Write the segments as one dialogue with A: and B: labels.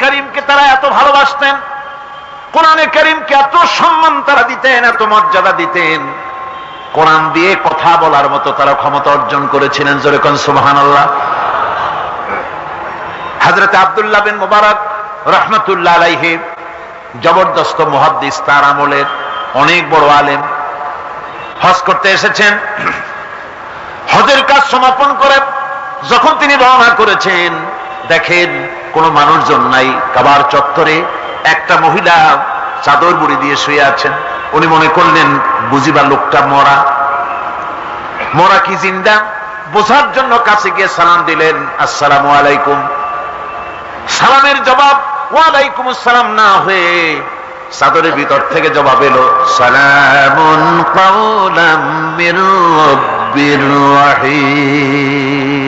A: করিমকে তারা এত ভালোবাসতেন, কোরআনে করিমকে এত সম্মান তারা দিতেন, এত মর্যাদা দিতেন। কোরআন দিয়ে কথা বলার মতো তারা ক্ষমতা অর্জন করেছিলেন যেরকম সুবাহান আল্লাহ হাজরত আবদুল্লাহ বিন মুবারক রহমতুল্লাহ আলাইহি, জবরদস্ত মুহাদ্দিস, তার আমলের অনেক বড় আলেম। হজ করতে এসেছেন। হজের কাজ সমাপন করে যখন তিনি রওনা করেছেন দেখেন, কোন মানুষজন নাই, কাবার চত্বরে একটা মহিলা চাদর বুড়ি দিয়ে শুয়ে আছেন। উনি মনে করলেন, বুঝিবা লোকটা মরা। মরা কি জিন্দা? বোঝার জন্য কাছে গিয়ে সালাম দিলেন, আসসালামু আলাইকুম। সালামের জবাব, ওয়ালাইকুম আসসালাম না হয়ে চাদরের ভিতর থেকে জবাব এলো, সালামুন কাউলাম রাহিম।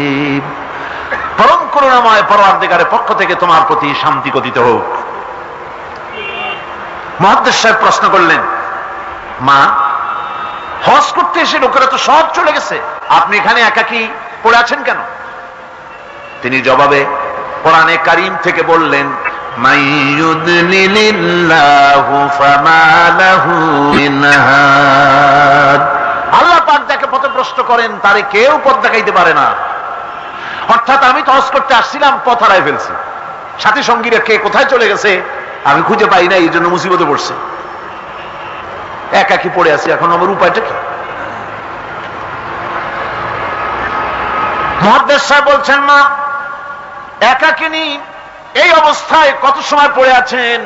A: করুণাময় পরওয়ারদিগারের পক্ষ থেকে তোমার প্রতি শান্তি কথিত হোক। মহাদ্দেশ সাহেব প্রশ্ন করলেন, মা, হজ করতে এসে লোকেরা তো সব চলে গেছে। আপনি এখানে একাকি পড়ে আছেন কেন? তিনি জবাবে, কোরআনে কারিম থেকে বললেন। আল্লাহ পাক যাকে পথভ্রষ্ট করেন, তারে কেউ পথ দেখাইতে পারে না। অর্থাৎ আমি তো হজ করতে আসছিলাম, পথ হারাই ফেলছি। সাথী সঙ্গীরা কে কোথায় চলে গেছে, আমি খুঁজে পাই না, এই জন্য মুসিবতে পড়ছে। একাকি পড়ে আছি, এখন আমার উপায়টা কি? বলছেন, মা একাকিনী এই অবস্থায় কত সময় পড়ে আছেন?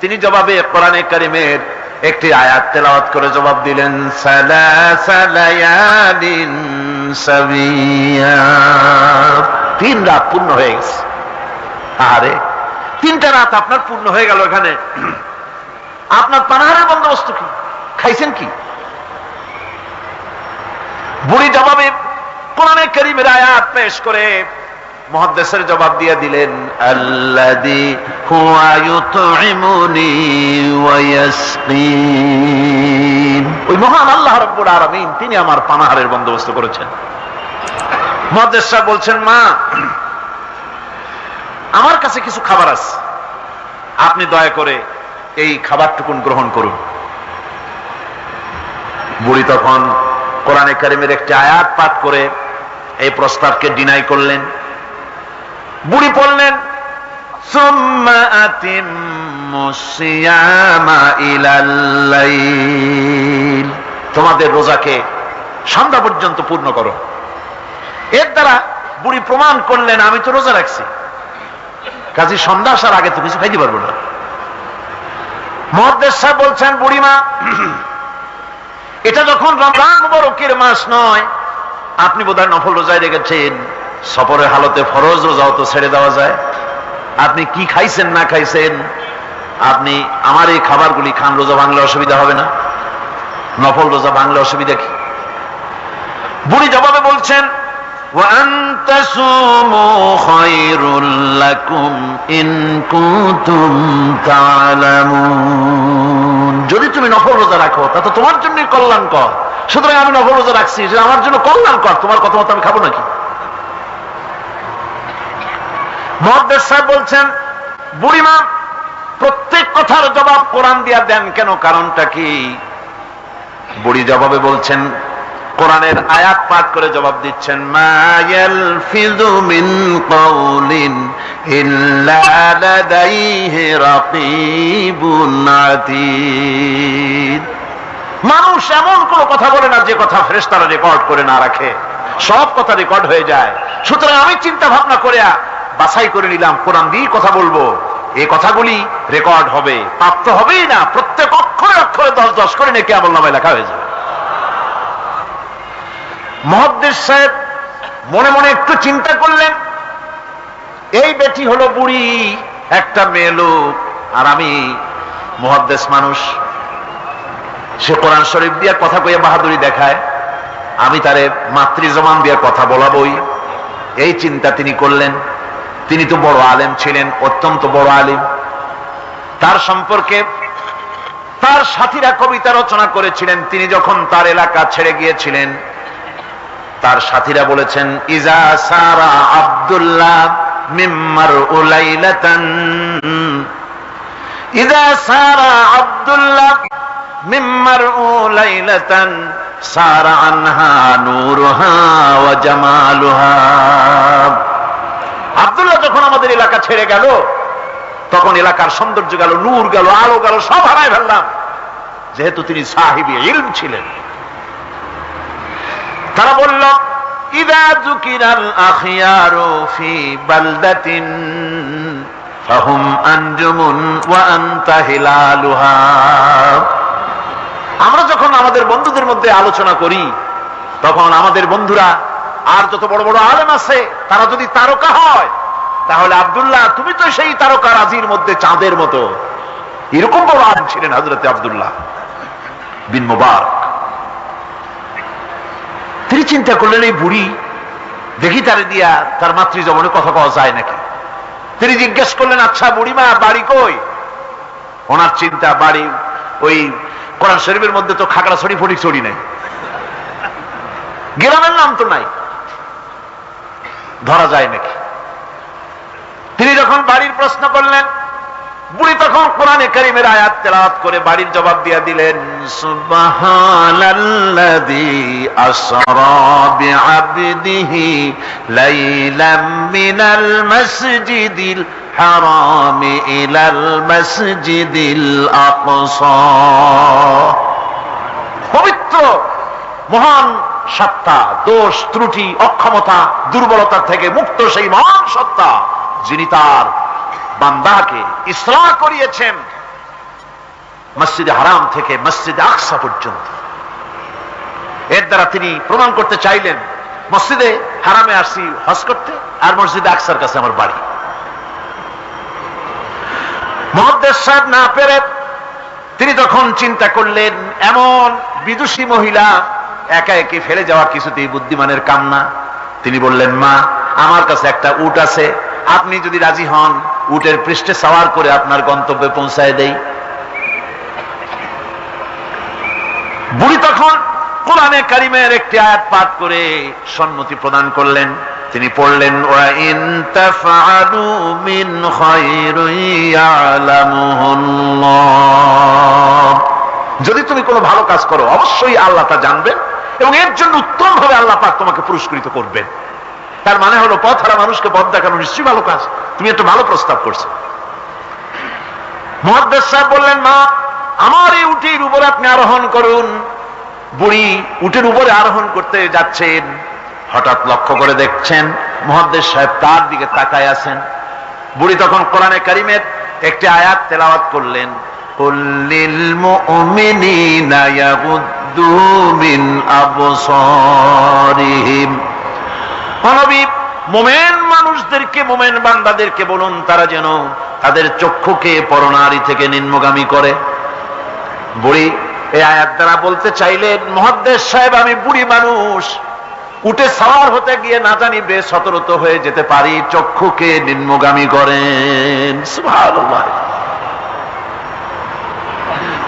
A: তিনি জবাবে, কোরআনে কারিমের একটি আয়াত তেলাওয়াত করে জবাব দিলেন তিন রাত পূর্ণ হয়ে গেছে। আরে তিনটা রাত আপনার পূর্ণ হয়ে গেল এখানে। আপনার পানাহারের বন্দোবস্ত কি? খাইছেন কি? বুড়ি জবাবে কোরআনে করিমের আয়াত পেশ করে মহাদ্দেশের জবাব দিয়ে দিলেন ওই মহান আল্লাহ রাব্বুল আলামিন, তিনি আমার পানাহারের বন্দোবস্ত করেছেন। মহাদ্দেশ বলছেন, মা, আমার কাছে কিছু খাবার আছে। আপনি দয়া করে এই খাবারটুকুন গ্রহণ করুন। বুড়ি তখন কোরআনে কারিমের একটি আয়াত পাঠ করে এই প্রস্তাবকে ডিনাই করলেন। বুড়ি পড়লেন তোমাদের রোজাকে সন্ধ্যা পর্যন্ত পূর্ণ করো। এর দ্বারা বুড়ি প্রমাণ করলেন, আমি তো রোজা রাখছি। কাজে সন্ধ্যা আসার আগে তো কিছু খাইতে পারব না। মহাদেশ সাহেব বলছেন, বুড়িমা, এটা যখন রমজান বরকের মাস নয়, আপনি বোধহয় নফল রোজায় রেখেছেন। সফরের হালতে ফরজ রোজাও তো ছেড়ে দেওয়া যায়। আপনি কি খাইছেন, না খাইছেন? আপনি আমার এই খাবারগুলি খান, রোজা ভাঙলে অসুবিধা হবে না। নফল রোজা ভাঙলে অসুবিধা কি? বুড়ি জবাবে বলছেন যদি তুমি নফল রোজা রাখো, তা তো তোমার জন্য কল্যাণকর। সুতরাং আমি নফল রোজা রাখছি যে আমার জন্য কল্যাণকর। তোমার কথা মতো আমি খাব নাকি? মহাদেশ সাহেব বলছেন, বুড়িমা, প্রত্যেক কথার জবাব কোরআন দিয়া দেন কেন? কারণটা কি? বুড়ি জবাবে বলছেন, কোরআনের আয়াত পাঠ করে জবাব দিচ্ছেন মায়াল ফিজু মিন আতীদ। মানুষ এমন কোন কথা বলে না, যে কথা ফেরেশতারা রেকর্ড করে না রাখে। সব কথা রেকর্ড হয়ে যায়। সুতরাং আমি চিন্তা ভাবনা করে বাছাই করে নিলাম, কোরআন দিয়ে কথা বলব। এই কথাগুলি রেকর্ড হবে। প্রাপ্ত হবেই না, প্রত্যেক অক্ষরে অক্ষরে দশ দশ করে নেকে আমল নামায় লেখা হয়ে যাবে মহাদ্দেশ সাহেব মনে মনে একটু চিন্তা করলেন, এই বেটি হলো বুড়ি, একটা মেয়ে লোক, আর আমি মহাদ্দেশ মানুষ। সে কোরআন শরীফ দিয়ে কথা কইয়া বাহাদুরি দেখায়, আমি তারে মাতৃ জমান দিয়ে কথা বলাবই। এই চিন্তা তিনি করলেন। তিনি তো বড় আলেম ছিলেন, অত্যন্ত বড় আলিম। তার সম্পর্কে তার সাথীরা কবিতা রচনা করেছিলেন। তিনি যখন তার এলাকা ছেড়ে গিয়েছিলেন, তার সাথীরা বলেছেন, ইজা সারা আব্দুল্লাহ মিম্মার উলাইলাতান। ইদা সারা আব্দুল্লাহ মিম্মার উলাইলাতান। সারা আনহা নূরুহা ওয়া জামালুহা। আব্দুল্লাহ যখন আমাদের এলাকা ছেড়ে গেল, তখন এলাকার সৌন্দর্য গেল, নূর গেল, আলো গেল, সব হারায় ফেললাম। যেহেতু তিনি সাহিবি, ইলম ছিলেন। তারা বলল, ইদা জুকিরাল আখিয়ারু ফি বালদাতিন, ফাহুম আনজুমুন ওয়া আনতা হিলালুহা। আমরা যখন আমাদের বন্ধুদের মধ্যে আলোচনা করি, তখন আমাদের বন্ধুরা আর যত বড় বড় আলেম আছে, তারা যদি তারকা হয়, তাহলে আব্দুল্লাহ, তুমি তো সেই তারকা রাজির মধ্যে চাঁদের মতো। এরকম বড় আলেম ছিলেন হজরতে আব্দুল্লাহ বিন মুবারক। তিনি চিন্তা করলেন, এই বুড়ি দেখি তারে দিয়া তার মাতৃ জবনে কথা কওয়া যায় নাকি? তিনি জিজ্ঞেস করলেন আচ্ছা বুড়িমা, বাড়ি কই? ওনার চিন্তা, বাড়ি ওই কোরআন শরীফের মধ্যে তো খাগড়া ছড়ি ফটি ছড়ি নাই। গ্রামের নাম তো নাই। ধরা যায় নাকি? তিনি যখন বাড়ির প্রশ্ন করলেন, বুড়ি তখন কোরআনে করিমের আয়াত তেলাওয়াত করে বাড়ির জবাব দিয়ে দিলেন লাইলাম পবিত্র, মহান সত্তা, দোষ, ত্রুটি, অক্ষমতা দুর্বলতা থেকে মুক্ত সেই মহান সত্তা, যিনি তার বান্দাকে ইসলাম করিয়েছেন মসজিদে হারাম থেকে মসজিদে আকসা পর্যন্ত। এর দ্বারা তিনি প্রমাণ করতে চাইলেন, মসজিদে হারামে আসি হজ করতে, আর মসজিদে আকসার কাছে আমার বাড়ি। মহাদ্দেশ না পেরে তিনি তখন চিন্তা করলেন, এমন বিদুষী মহিলা একা একে ফেলে যাওয়া কিছুতেই বুদ্ধিমানের কাম না তিনি বললেন, মা, আমার কাছে একটা উট আছে। আপনি যদি রাজি হন, উটের পৃষ্ঠে সাওয়ার করে আপনার গন্তব্যে পৌঁছায় দেই। বুড়ি তখন কোরআনে কারিমের একটি আয়াত পাঠ করে সম্মতি প্রদান করলেন। তিনি পড়লেন যদি তুমি কোনো ভালো কাজ করো, অবশ্যই আল্লাহ তা জানবেন। এবং এর জন্য উত্তম ভাবে আল্লাহ পাক তোমাকে পুরস্কৃত করবেন। তার মানে হলো, পথ হারা মানুষকে পথ দেখানো নিশ্চয়ই ভালো কাজ। তুমি একটা ভালো প্রস্তাব করছ। মহাদ্দেশ সাহেব বললেন, মা, আমার এই উটির উপর আপনি আরোহণ করুন। বুড়ি উটের উপরে আরোহণ করতে যাচ্ছেন। হঠাৎ লক্ষ্য করে দেখছেন মহাদ্দেশ সাহেব তার দিকে তাকায় আছেন। বুড়ি তখন কোরআনে কারিমের একটি আয়াত তেলাওয়াত করলেন। قل للمؤمنين يغضوا من أبصارهم অনবী মোমেন মানুষদেরকে মোমেন বান্দাদেরকে বলুন তারা যেন তাদের চক্ষুকে পরনারী থেকে নিম্নগামী করে বুড়ি এই আয়াত দ্বারা বলতে চাইলেন মহাদ্দেশ সাহেব আমি বুড়ি মানুষ উঠে সাওয়ার হতে গিয়ে না জানি বেশ সতরত হয়ে যেতে পারি চক্ষুকে নিম্নগামী করেন সুবহানাল্লাহ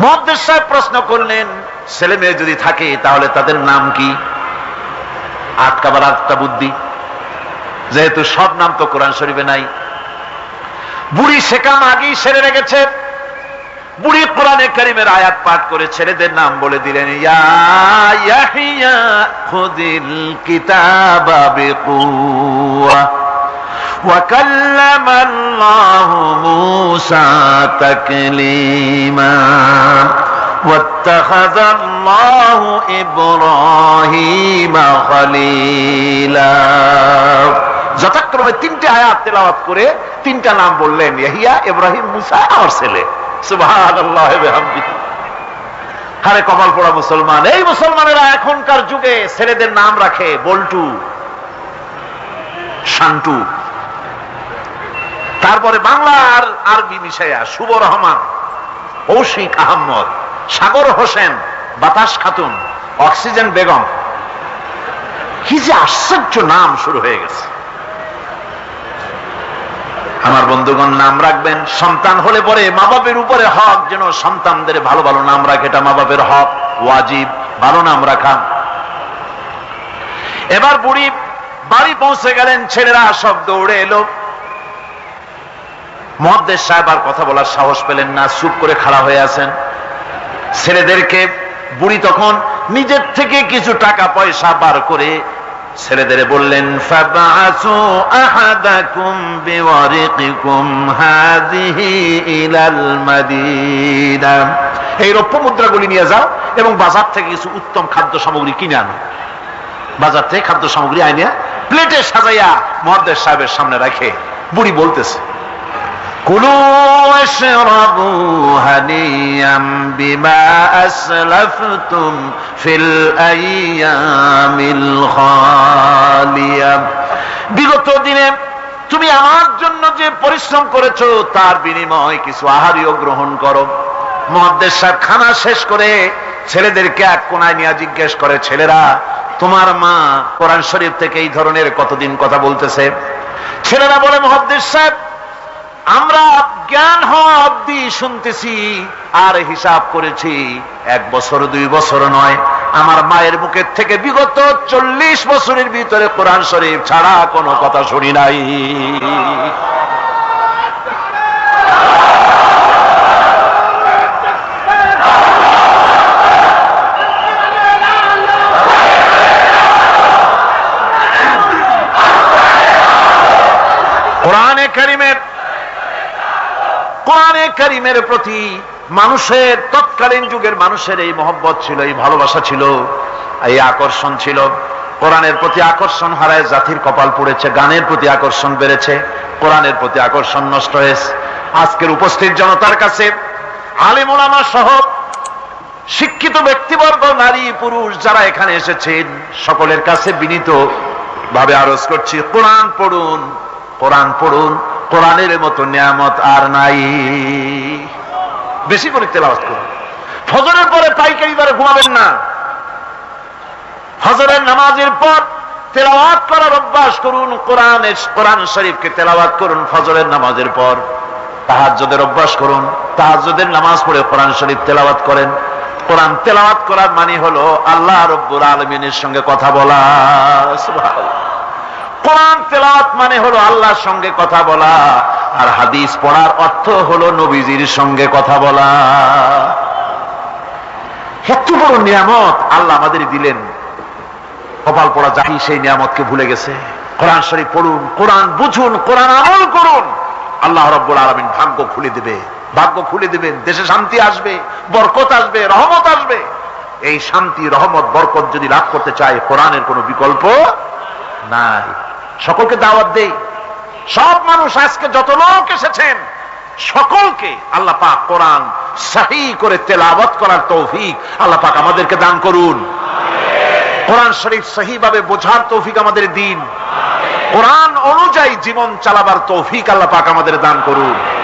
A: মহাদ্দেশ সাহেব প্রশ্ন করলেন ছেলে মেয়ে যদি থাকে তাহলে তাদের নাম কি আটকাবার আটটা বুদ্ধি যেহেতু সব নাম তো কোরআন শরীফে নাই বুড়ি সেকাম আগেই সেরে রেখেছে বুড়ি কোরআনে করিমের আয়াত পাঠ করে ছেলেদের নাম বলে দিলেন ইয়া ইয়াহিয়া খুদিল কিতাবা বিকুয়া وكلم الله موسى تكليما واتخذ الله إبراهيم خليلا যথাক্রমে তিনটে আয়াত তেলাওয়াত করে তিনটা নাম বললেন ইয়াহিয়া ইব্রাহিম মুসা আমার ছেলে সুবহানাল্লাহ বিহামদিহি হারে কপাল পোড়া মুসলমান এই মুসলমানেরা এখনকার যুগে ছেলেদের নাম রাখে বল্টু শান্টু তারপরে বাংলা আর আরবি মিশাইয়া শুভ রহমান কৌশিক আহমদ সাগর হোসেন, বাতাস খাতুন, অক্সিজেন বেগম। কি যে আশ্চর্য নাম শুরু হয়ে গেছে। আমার বন্ধুগণ, নাম রাখবেন, সন্তান হলে পরে মা বাপের উপরে হক, যেন সন্তানদের ভালো ভালো নাম রাখে, এটা মা বাপের হক, ওয়াজিব, ভালো নাম রাখা। এবার বুড়ি বাড়ি পৌঁছে গেলেন, ছেলেরা সব দৌড়ে এলো। মহাদ্দেশ সাহেব আর কথা বলার সাহস পেলেন না, চুপ করে খাড়া হয়ে আছেন। ছেলেদেরকে বুড়ি তখন নিজের থেকে কিছু টাকা পয়সা বার করে ছেলেদের বললেন এই রৌপ্য মুদ্রাগুলি নিয়ে যাও এবং বাজার থেকে কিছু উত্তম খাদ্য সামগ্রী কিনে আনো। বাজার থেকে খাদ্য সামগ্রী আইনিয়া প্লেটে সাজাইয়া মহাদেশ সাহেবের সামনে রাখে। বুড়ি বলতেছে কুলু ওয়াশরাবু হানিয়াম বিমা আসলাফতুম ফিল আইয়ামিল খালিয়া। বিগত দিনে তুমি আমার জন্য যে পরিশ্রম করেছ, তার বিনিময় কিছু আহারিও গ্রহণ করো। মহাদ্দেশ সাহেব খানা শেষ করে ছেলেদেরকে এক কোনায় নিয়ে জিজ্ঞেস করে, ছেলেরা, তোমার মা কোরআন শরীফ থেকে এই ধরনের কতদিন কথা বলতেছে? ছেলেরা বলে মহাদ্দেশ সাহেব আমরা জ্ঞান হওয়া অব্দি শুনতেছি আর হিসাব করেছি, এক বছর, দুই বছর নয়। আমার মায়ের মুখের থেকে বিগত চল্লিশ বছরের ভিতরে কোরআন শরীফ ছাড়া কোনো কথা শুনি নাই। কোরআনে কারিমের প্রতি মানুষের তৎকালীন যুগের মানুষের এই মহব্বত ছিল, এই ভালোবাসা ছিল, এই আকর্ষণ ছিল। কোরআনের প্রতি আকর্ষণ হারায়, জাতির কপাল পড়েছে, গানের প্রতি আকর্ষণ বেড়েছে, কোরআনের প্রতি আকর্ষণ নষ্ট হয়েছে। আজকের উপস্থিত জনতার কাছে আলিমুলামা সহ শিক্ষিত ব্যক্তিবর্গ, নারী, পুরুষ যারা এখানে এসেছেন, সকলের কাছে বিনীত ভাবে আরজ করছি, কোরআন পড়ুন কোরআন পড়ুন। কোরআনের মতো নিয়ামত আর নাই। বেশি করে তেলাওয়াত করুন। ফজরের পরে পাইকারি দ্বারা ঘুমাবেন না। ফজরের নামাজের পর তেলাওয়াত করার অভ্যাস করুন, কোরআন কোরআন শরীফকে তেলাওয়াত করুন ফজরের নামাজের পর। তাহাজ্জদের অভ্যাস করুন, তাহাজ্জদের নামাজ পড়ে কোরআন শরীফ তেলাওয়াত করেন। কোরআন তেলাওয়াত করার মানে হলো আল্লাহ রব্বুর আলমিনের সঙ্গে কথা বলা। কোরআন তেলাওয়াত মানে হলো আল্লাহর সঙ্গে কথা বলা, আর হাদিস পড়ার অর্থ হলো নবীজির সঙ্গে কথা বলা। এত বড় নিয়ামত আল্লাহ আমাদের দিলেন। কপাল পড়া জাতি সেই নিয়ামতকে ভুলে গেছে। কোরআন শরীফ পড়ুন, কোরআন বুঝুন, কোরআন আমল করুন। আল্লাহ রব্বুল আলমিন ভাগ্য খুলে দেবে, ভাগ্য খুলে দেবেন, দেশে শান্তি আসবে, বরকত আসবে, রহমত আসবে। এই শান্তি, রহমত, বরকত যদি লাভ করতে চায় কোরআনের কোনো বিকল্প নাই। সকলকে দাওয়াত দেই। সব মানুষ আজকে যত লোক এসেছেন, সকলকে আল্লাহ পাক কোরআন সাহি করে তেলাওয়াত করার তৌফিক আল্লাহ পাক আমাদেরকে দান করুন। কোরআন শরীফ সহিভাবে বোঝার তৌফিক আমাদের দিন। কোরআন অনুযায়ী জীবন চালাবার তৌফিক আল্লাহ পাক আমাদের দান করুন।